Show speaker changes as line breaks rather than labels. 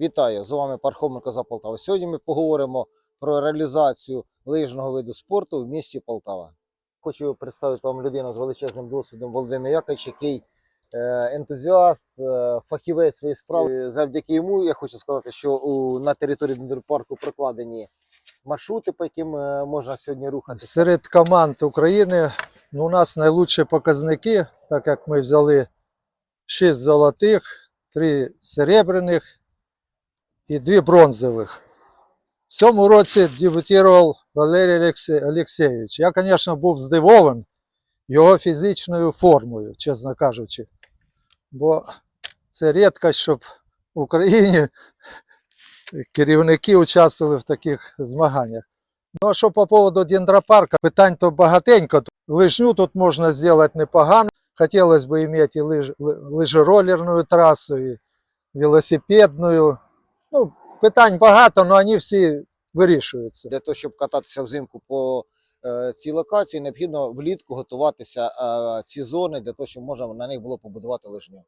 Вітаю! З вами Пархоменко за Полтава. Сьогодні ми поговоримо про реалізацію лижного виду спорту в місті Полтава. Хочу представити вам людину з величезним досвідом Володимир Якович, який е, ентузіаст, е, фахівець своєї справи. Завдяки йому я хочу сказати, що на території Дендропарку прокладені маршрути, по яким е, можна сьогодні рухатися.
Серед команд України ну, у нас найкращі показники, так як ми взяли 6 золотих, 3 серебряних і 2 бронзових. В цьому році дебютував Валерій Олексійович. Я, звісно, був здивований його фізичною формою, чесно кажучи. Бо це рідкость, щоб в Україні керівники участвували в таких змаганнях. Ну а що по поводу дендропарка, питань то багатенько. Лижню тут можна зробити непогано. Хотілося б мати лиж, ли- лижеролерну трасу, і велосипедну. Ну, питань багато, але вони всі вирішуються.
Для того, щоб кататися взимку по е, цій локації, необхідно влітку готуватися е, ці зони для того, щоб можна на них було побудувати лижню.